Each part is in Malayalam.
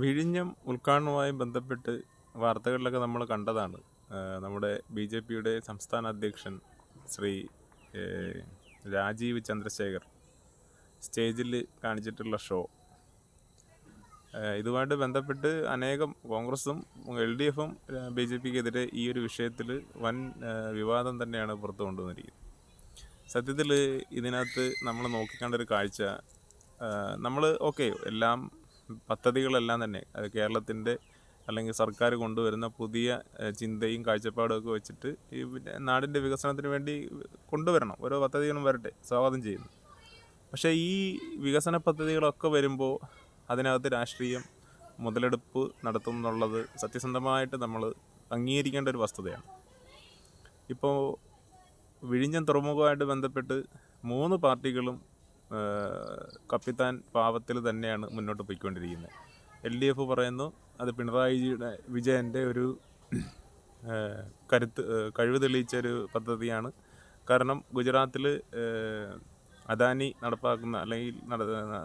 വിഴിഞ്ഞം ഉദ്ഘാടനവുമായി ബന്ധപ്പെട്ട് വാർത്തകളിലൊക്കെ നമ്മൾ കണ്ടതാണ്. നമ്മുടെ ബി ജെ പിയുടെ സംസ്ഥാന അധ്യക്ഷൻ ശ്രീ രാജീവ് ചന്ദ്രശേഖർ സ്റ്റേജിൽ കാണിച്ചിട്ടുള്ള ഷോ. ഇതുമായിട്ട് ബന്ധപ്പെട്ട് അനേകം കോൺഗ്രസും എൽ ഡി എഫും ബി ജെ പിക്കെതിരെ ഈ ഒരു വിഷയത്തിൽ വൻ വിവാദം തന്നെയാണ് പുറത്തു കൊണ്ടുവന്നിരിക്കുന്നത്. സത്യത്തിൽ ഇതിനകത്ത് നമ്മൾ നോക്കിക്കേണ്ട ഒരു കാഴ്ച നമ്മൾ ഓക്കെ എല്ലാം പദ്ധതികളെല്ലാം തന്നെ. അത് കേരളത്തിന്റെ അല്ലെങ്കിൽ സർക്കാർ കൊണ്ടുവരുന്ന പുതിയ ചിന്തയും കാഴ്ചപ്പാടും ഒക്കെ വെച്ചിട്ട് ഈ നാടിന്റെ വികസനത്തിന് വേണ്ടി കൊണ്ടുവരണം. ഓരോ പദ്ധതികളും വരട്ടെ. സ്വാഗതം ചെയ്യുന്നു. പക്ഷേ ഈ വികസന പദ്ധതികളൊക്കെ വരുമ്പോൾ അതിനകത്ത് രാഷ്ട്രീയം മുതലെടുപ്പ് നടത്തുന്നുള്ളത് സത്യസന്ധമായിട്ട് നമ്മൾ അംഗീകരിക്കേണ്ട ഒരു വസ്തുതയാണ്. ഇപ്പോൾ വിഴിഞ്ഞം തുറമുഖമായിട്ട് ബന്ധപ്പെട്ട് മൂന്ന് പാർട്ടികളും കപ്പിത്താൻ പാവത്തിൽ തന്നെയാണ് മുന്നോട്ട് പോയിക്കൊണ്ടിരിക്കുന്നത്. എൽ ഡി എഫ് പറയുന്നു അത് പിണറായിജിയുടെ വിജയന്റെ ഒരു കരുത്ത് കഴിവ് തെളിയിച്ച ഒരു പദ്ധതിയാണ്. കാരണം ഗുജറാത്തിൽ അദാനി നടപ്പാക്കുന്ന അല്ലെങ്കിൽ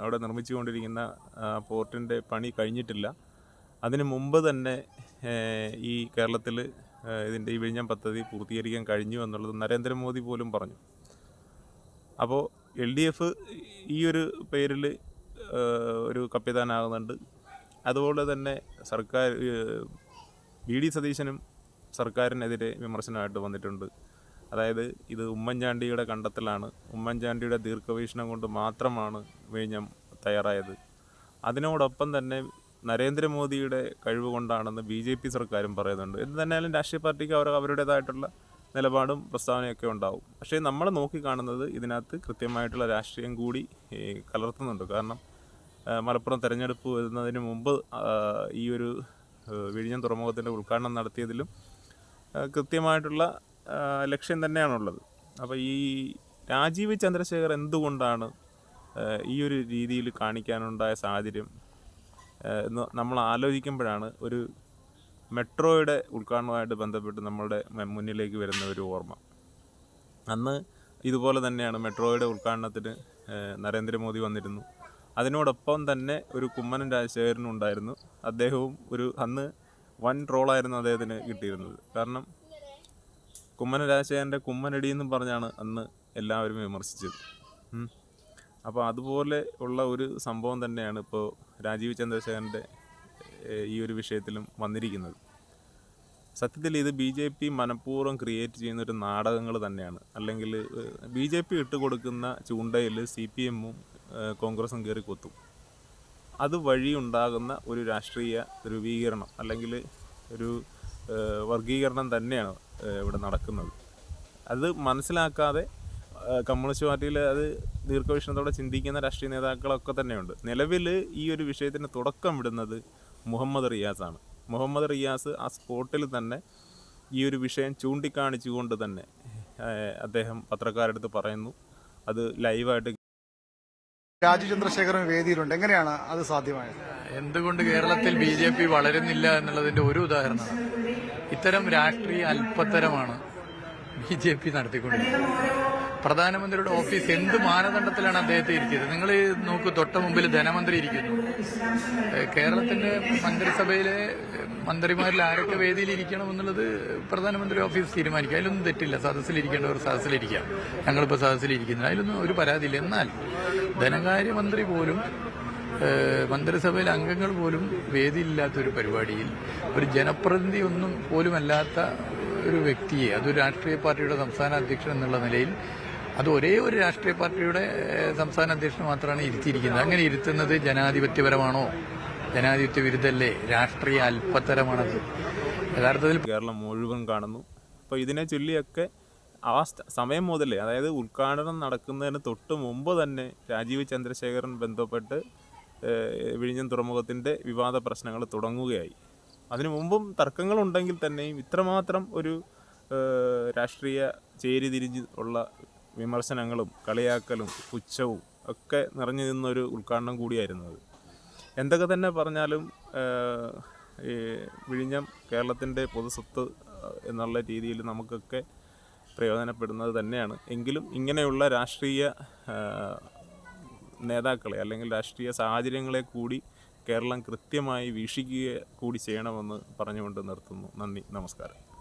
അവിടെ നിർമ്മിച്ചുകൊണ്ടിരിക്കുന്ന പോർട്ടിന്റെ പണി കഴിഞ്ഞിട്ടില്ല. അതിന് മുമ്പ് തന്നെ ഈ കേരളത്തിൽ ഇതിന്റെ ഈ വിഴിഞ്ഞം പദ്ധതി പൂർത്തീകരിക്കാൻ കഴിഞ്ഞു എന്നുള്ളത് നരേന്ദ്രമോദി പോലും പറഞ്ഞു. അപ്പോൾ എൽ ഡി എഫ് ഈ ഒരു പേരിൽ ഒരു കപ്പിതാനാകുന്നുണ്ട്. അതുപോലെ തന്നെ സർക്കാർ വി ഡി സതീശനും സർക്കാരിനെതിരെ വിമർശനമായിട്ട് വന്നിട്ടുണ്ട്. അതായത് ഇത് ഉമ്മൻചാണ്ടിയുടെ കണ്ടെത്തലാണ്. ഉമ്മൻചാണ്ടിയുടെ ദീർഘവീക്ഷണം കൊണ്ട് മാത്രമാണ് വിഴിഞ്ഞം തയ്യാറായത്. അതിനോടൊപ്പം തന്നെ നരേന്ദ്രമോദിയുടെ കഴിവ് കൊണ്ടാണെന്ന് ബി ജെ പി സർക്കാരും പറയുന്നുണ്ട്. എന്ത് തന്നെയാലും രാഷ്ട്രീയ പാർട്ടിക്ക് അവർ അവരുടേതായിട്ടുള്ള നിലപാടും പ്രസ്താവനയൊക്കെ ഉണ്ടാവും. പക്ഷേ നമ്മൾ നോക്കിക്കാണുന്നത് ഇതിനകത്ത് കൃത്യമായിട്ടുള്ള രാഷ്ട്രീയം കൂടി കലർത്തുന്നുണ്ട്. കാരണം മലപ്പുറം തെരഞ്ഞെടുപ്പ് വരുന്നതിന് മുമ്പ് ഈ ഒരു വിഴിഞ്ഞം തുറമുഖത്തിന്റെ ഉദ്ഘാടനം നടത്തിയതിലും കൃത്യമായിട്ടുള്ള ലക്ഷ്യം തന്നെയാണുള്ളത്. അപ്പോൾ ഈ രാജീവ് ചന്ദ്രശേഖർ എന്തുകൊണ്ടാണ് ഈ ഒരു രീതിയിൽ കാണിക്കാനുണ്ടായ സാഹചര്യം എന്ന് നമ്മൾ ആലോചിക്കുമ്പോഴാണ് ഒരു മെട്രോയുടെ ഉദ്ഘാടനവുമായിട്ട് ബന്ധപ്പെട്ട് നമ്മളുടെ മുന്നിലേക്ക് വരുന്ന ഒരു ഓർമ്മ. അന്ന് ഇതുപോലെ തന്നെയാണ് മെട്രോയുടെ ഉദ്ഘാടനത്തിന് നരേന്ദ്രമോദി വന്നിരുന്നു. അതിനോടൊപ്പം തന്നെ ഒരു കുമ്മനം രാജശേഖരനും ഉണ്ടായിരുന്നു. അദ്ദേഹവും ഒരു അന്ന് വൻ റോളായിരുന്നു അദ്ദേഹത്തിന് കിട്ടിയിരുന്നത്. കാരണം കുമ്മനൻ രാജശേഖരന്റെ കുമ്മനടി എന്നും പറഞ്ഞാണ് അന്ന് എല്ലാവരും വിമർശിച്ചത്. അപ്പോൾ അതുപോലെ ഉള്ള ഒരു സംഭവം തന്നെയാണ് ഇപ്പോൾ രാജീവ് ചന്ദ്രശേഖരന്റെ ഈ ഒരു വിഷയത്തിലും വന്നിരിക്കുന്നത്. സത്യത്തിൽ ഇത് ബി ജെ പി മനഃപൂർവം ക്രിയേറ്റ് ചെയ്യുന്ന ഒരു നാടകങ്ങൾ തന്നെയാണ്. അല്ലെങ്കിൽ ബി ജെ പി ഇട്ടുകൊടുക്കുന്ന ചൂണ്ടയിൽ സി പി എമ്മും കോൺഗ്രസും കയറി കൊത്തും. അത് വഴി ഉണ്ടാകുന്ന ഒരു രാഷ്ട്രീയ ധ്രുവീകരണം അല്ലെങ്കിൽ ഒരു വർഗീകരണം തന്നെയാണ് ഇവിടെ നടക്കുന്നത്. അത് മനസ്സിലാക്കാതെ കമ്മ്യൂണിസ്റ്റ് പാർട്ടിയിൽ അത് ദീർഘവീക്ഷണത്തോടെ ചിന്തിക്കുന്ന രാഷ്ട്രീയ നേതാക്കളൊക്കെ തന്നെയുണ്ട്. നിലവിൽ ഈ ഒരു വിഷയത്തിന് തുടക്കം വിടുന്നത് മുഹമ്മദ് റിയാസാണ്. മുഹമ്മദ് റിയാസ് ആ സ്പോട്ടിൽ തന്നെ ഈ ഒരു വിഷയം ചൂണ്ടിക്കാണിച്ചുകൊണ്ട് തന്നെ അദ്ദേഹം പത്രക്കാരുടെ അടുത്ത് പറയുന്നു. അത് ലൈവായിട്ട് രാജു ചന്ദ്രശേഖരൻ വേദിയിലുണ്ട്. എങ്ങനെയാണ് അത് സാധ്യമായത്? എന്തുകൊണ്ട് കേരളത്തിൽ ബി ജെ പി വളരുന്നില്ല എന്നുള്ളതിന്റെ ഒരു ഉദാഹരണമാണ് ഇത്തരം രാഷ്ട്രീയ അല്പത്തരമാണ് ബി ജെ പി നടത്തിക്കൊണ്ടിരിക്കുന്നത്. പ്രധാനമന്ത്രിയുടെ ഓഫീസ് എന്ത് മാനദണ്ഡത്തിലാണ് അദ്ദേഹത്തെ ഇരിക്കുന്നത്? നിങ്ങൾ നോക്ക് തൊട്ട മുമ്പിൽ ധനമന്ത്രി ഇരിക്കുന്നു. കേരളത്തിന്റെ മന്ത്രിസഭയിലെ മന്ത്രിമാരിൽ ആരൊക്കെ വേദിയിൽ ഇരിക്കണം എന്നുള്ളത് പ്രധാനമന്ത്രി ഓഫീസ് തീരുമാനിക്കും. അതിലൊന്നും തെറ്റില്ല. സദസ്സിലിരിക്കേണ്ടവർ സദസ്സിലിരിക്കാം. ഞങ്ങളിപ്പോൾ സദസ്സിലിരിക്കുന്നില്ല അതിലൊന്നും ഒരു പരാതിയില്ല. എന്നാൽ ധനകാര്യമന്ത്രി പോലും മന്ത്രിസഭയിലെ അംഗങ്ങൾ പോലും വേദിയില്ലാത്ത ഒരു പരിപാടിയിൽ ഒരു ജനപ്രതിനിധി ഒന്നും പോലുമല്ലാത്ത ഒരു വ്യക്തിയെ അതൊരു രാഷ്ട്രീയ പാർട്ടിയുടെ സംസ്ഥാന അധ്യക്ഷൻ എന്നുള്ള നിലയിൽ അത് ഒരേ ഒരു രാഷ്ട്രീയ പാർട്ടിയുടെ സംസ്ഥാന അധ്യക്ഷൻ മാത്രമാണ് ഇരുത്തിയിരിക്കുന്നത്. അങ്ങനെ ഇരുത്തുന്നത് ജനാധിപത്യപരമാണോ? ജനാധിപത്യ വിരുദ്ധല്ലേ? രാഷ്ട്രീയ അല്പത്തരമാണത്. യഥാർത്ഥത്തിൽ കേരളം മുഴുവൻ കാണുന്നു. അപ്പോൾ ഇതിനെ ചൊല്ലിയൊക്കെ ആ സമയം മുതലേ അതായത് ഉദ്ഘാടനം നടക്കുന്നതിന് തൊട്ട് മുമ്പ് തന്നെ രാജീവ് ചന്ദ്രശേഖരൻ ബന്ധപ്പെട്ട് വിഴിഞ്ഞം തുറമുഖത്തിന്റെ വിവാദ പ്രശ്നങ്ങൾ തുടങ്ങുകയായി. അതിനു മുമ്പും തർക്കങ്ങളുണ്ടെങ്കിൽ തന്നെയും ഇത്രമാത്രം ഒരു രാഷ്ട്രീയ ചേരിതിരിഞ്ഞ് ഉള്ള വിമർശനങ്ങളും കളിയാക്കലും പുച്ഛവും ഒക്കെ നിറഞ്ഞു നിന്നൊരു ഉദ്ഘാടനം കൂടിയായിരുന്നു അത്. എന്തൊക്കെ തന്നെ പറഞ്ഞാലും ഈ വിഴിഞ്ഞം കേരളത്തിന്റെ പൊതുസ്വത്ത് എന്നുള്ള രീതിയിൽ നമുക്കൊക്കെ പ്രയോജനപ്പെടുന്നത് തന്നെയാണ്. എങ്കിലും ഇങ്ങനെയുള്ള രാഷ്ട്രീയ നേതാക്കളെ അല്ലെങ്കിൽ രാഷ്ട്രീയ സാഹചര്യങ്ങളെ കൂടി കേരളം കൃത്യമായി വീക്ഷിക്കുക കൂടി ചെയ്യണമെന്ന് പറഞ്ഞുകൊണ്ട് നിർത്തുന്നു. നന്ദി. നമസ്കാരം.